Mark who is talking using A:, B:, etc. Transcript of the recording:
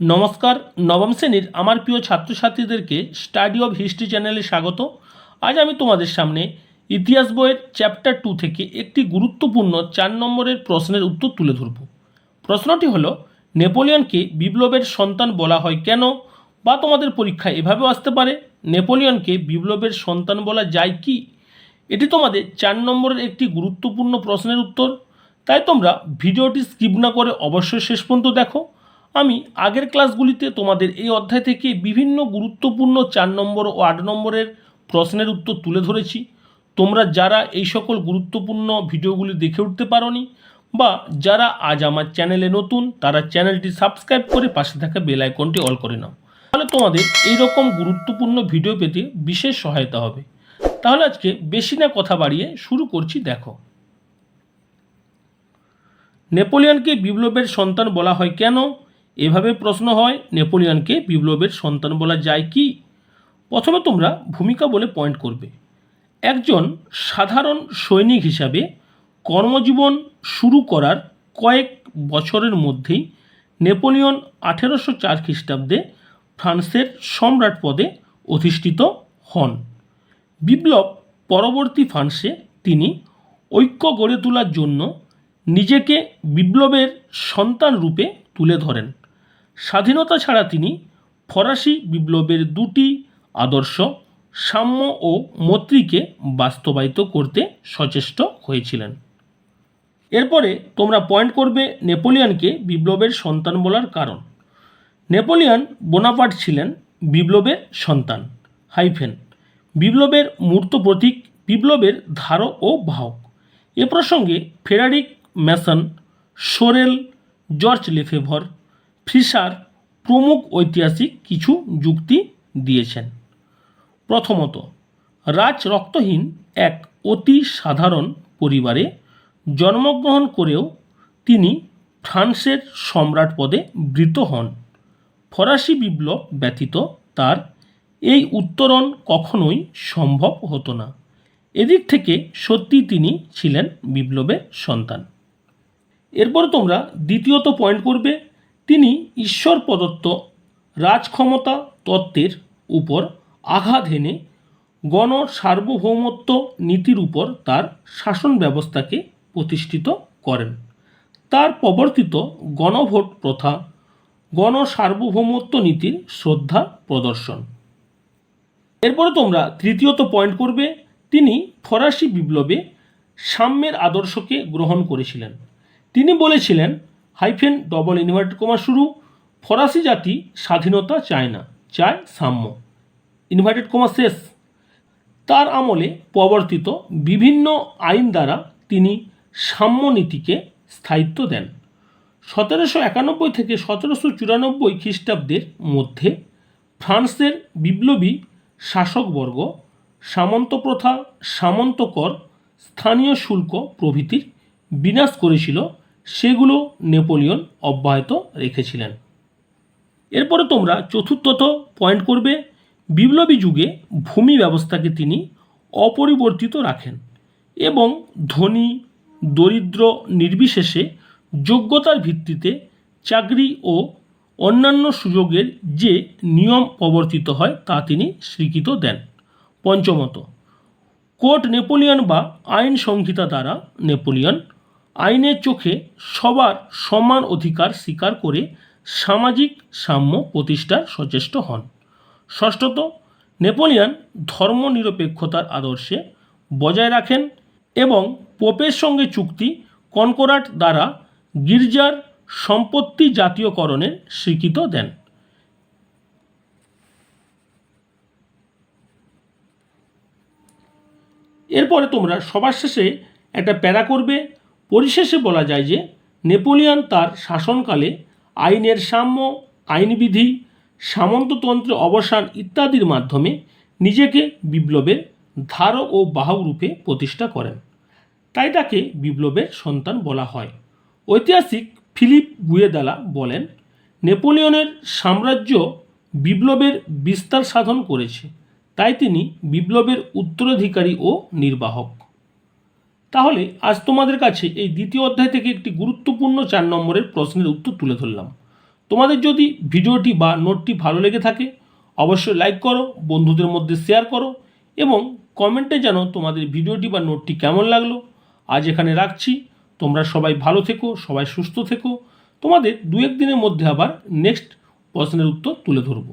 A: নমস্কার, নবম শ্রেণির আমার প্রিয় ছাত্রছাত্রীদেরকে স্টাডি অফ হিস্ট্রি চ্যানেলে স্বাগত। আজ আমি তোমাদের সামনে ইতিহাস বইয়ের চ্যাপ্টার টু থেকে একটি গুরুত্বপূর্ণ চার নম্বরের প্রশ্নের উত্তর তুলে ধরব। প্রশ্নটি হলো, নেপোলিয়নকে বিপ্লবের সন্তান বলা হয় কেন বা তোমাদের পরীক্ষায় এভাবেও আসতে পারে? নেপোলিয়নকে বিপ্লবের সন্তান বলা যায় কি? এটি তোমাদের চার নম্বরের একটি গুরুত্বপূর্ণ প্রশ্নের উত্তর। তাই তোমরা ভিডিওটি স্কিপ না করে অবশ্যই শেষ পর্যন্ত দেখো। আমি আগের ক্লাসগুলিতে তোমাদের এই অধ্যায় থেকে বিভিন্ন গুরুত্বপূর্ণ চার নম্বর ও আট নম্বরের প্রশ্নের উত্তর তুলে ধরেছি। তোমরা যারা এই সকল গুরুত্বপূর্ণ ভিডিওগুলি দেখে উঠতে পারোনি বা যারা আজ আমার চ্যানেলে নতুন, তারা চ্যানেলটি সাবস্ক্রাইব করে পাশে থাকা বেল আইকনটি অল করে নাও। তাহলে তোমাদের এই রকম গুরুত্বপূর্ণ ভিডিও পেতে বিশেষ সহায়তা হবে। তাহলে আজকে বেশি না কথা বাড়িয়ে শুরু করছি, দেখো। নেপোলিয়নকে বিপ্লবের সন্তান বলা হয় কেন? এভাবে প্রশ্ন হয়, নেপোলিয়নকে বিপ্লবের সন্তান বলা যায় কি? প্রথমে তোমরা ভূমিকা বলে পয়েন্ট করবে। একজন সাধারণ সৈনিক হিসাবে কর্মজীবন শুরু করার কয়েক বছরের মধ্যেই নেপোলিয়ন আঠেরোশো চার খ্রিস্টাব্দে ফ্রান্সের সম্রাট পদে অধিষ্ঠিত হন। বিপ্লব পরবর্তী ফ্রান্সে তিনি ঐক্য গড়ে তোলার জন্য নিজেকে বিপ্লবের সন্তান রূপে তুলে ধরেন। স্বাধীনতা ছাড়া তিনি ফরাসি বিপ্লবের দুটি আদর্শ, সাম্য ও মৈত্রীকে বাস্তবায়িত করতে সচেষ্ট হয়েছিলেন। এরপরে তোমরা পয়েন্ট করবে নেপোলিয়ানকে বিপ্লবের সন্তান বলার কারণ। নেপোলিয়ান বোনাপার্ট ছিলেন বিপ্লবের সন্তান, হাইফেন। বিপ্লবের মূর্ত প্রতীক, বিপ্লবের ধারক ও বাহক। এ প্রসঙ্গে ফেরারিক Mason, Sorel, George Lefebvre Fisher প্রমুখ ঐতিহাসিক কিছু যুক্তি দিয়েছেন। প্রথমত রাজ রক্তহীন এক অতি সাধারণ পরিবারে জন্মগ্রহণ করেও তিনি ফ্রান্সের সম্রাট পদে বৃত হন। ফরাসি বিপ্লব ব্যতীত তার এই উত্তরণ কখনোই সম্ভব হতো না। এদিক থেকে সত্যি তিনি ছিলেন বিপ্লবের সন্তান। এরপর তোমরা দ্বিতীয়ত পয়েন্ট করবে তিনি ঈশ্বর প্রদত্ত রাজক্ষমতা তত্ত্বের উপর আঘাত হেনে গণ সার্বভৌমত্ব নীতির উপর তার শাসন ব্যবস্থাকে প্রতিষ্ঠিত করেন। তার প্রবর্তিত গণভোট প্রথা গণ সার্বভৌমত্ব নীতির শ্রদ্ধা প্রদর্শন। এরপরে তোমরা তৃতীয়ত পয়েন্ট করবে, তিনি ফরাসি বিপ্লবে সাম্যের আদর্শকে গ্রহণ করেছিলেন। তিনি বলেছিলেন হাইফেন ডবল ইনভার্টেড কমা শুরু। ফরাসি জাতি স্বাধীনতা চায় না, চায় সাম্য। ইনভার্টেড কমা শেষ। তার আমলে প্রবর্তিত বিভিন্ন আইন দ্বারা তিনি সাম্য নীতিকে স্থায়িত্ব দেন। সতেরোশো একানব্বই থেকে সতেরোশো চুরানব্বই খ্রিস্টাব্দের মধ্যে ফ্রান্সের বিপ্লবী শাসকবর্গ সামন্ত প্রথা সামন্ত কর স্থানীয় শুল্ক প্রভৃতির বিনাশ করেছিল সেগুলো নেপোলিয়ন অব্যাহত রেখেছিলেন। এরপরে তোমরা চতুর্থত পয়েন্ট করবে, বিপ্লবী যুগে ভূমি ব্যবস্থাকে তিনি অপরিবর্তিত রাখেন এবং ধনী, দরিদ্র, নির্বিশেষে যোগ্যতার ভিত্তিতে চাকরি ও অন্যান্য সুযোগের যে নিয়ম প্রবর্তিত হয় তা তিনি স্বীকৃত দেন। পঞ্চমত, কোর্ট নেপোলিয়ন বা আইন সংহিতা দ্বারা নেপোলিয়ন আইনের চোখে সবার সমান অধিকার স্বীকার করে সামাজিক সাম্য প্রতিষ্ঠার সচেষ্ট হন। ষষ্ঠত, নেপোলিয়ন ধর্মনিরপেক্ষতার আদর্শে বজায় রাখেন এবং পোপের সঙ্গে চুক্তি কনকরাট দ্বারা গির্জার সম্পত্তি জাতীয়করণের স্বীকৃত দেন। এরপরে তোমরা সবার শেষে একটা প্যারা করবে। পরিশেষে বলা যায় যে নেপোলিয়ন তার শাসনকালে আইনের সাম্য, আইনবিধি সামন্ততন্ত্রের অবসান ইত্যাদির মাধ্যমে নিজেকে বিপ্লবের ধারক ও বাহক রূপে প্রতিষ্ঠা করেন। তাই তাকে বিপ্লবের সন্তান বলা হয়। ঐতিহাসিক ফিলিপ গুয়েদালা বলেন, নেপোলিয়নের সাম্রাজ্য বিপ্লবের বিস্তার সাধন করেছে, তাই তিনি বিপ্লবের উত্তরাধিকারী ও নির্বাহক। তাহলে আজ তোমাদের কাছে এই দ্বিতীয় অধ্যায় থেকে একটি গুরুত্বপূর্ণ চার নম্বরের প্রশ্নের উত্তর তুলে ধরলাম। তোমাদের যদি ভিডিওটি বা নোটটি ভালো লেগে থাকে, অবশ্যই লাইক করো, বন্ধুদের মধ্যে শেয়ার করো এবং কমেন্টে জানো তোমাদের ভিডিওটি বা নোটটি কেমন লাগল। আজ এখানে রাখছি। তোমরা সবাই ভালো থেকো, সবাই সুস্থ থেকো। তোমাদের দু এক দিনের মধ্যে আবার নেক্সট প্রশ্নের উত্তর তুলে ধরবো।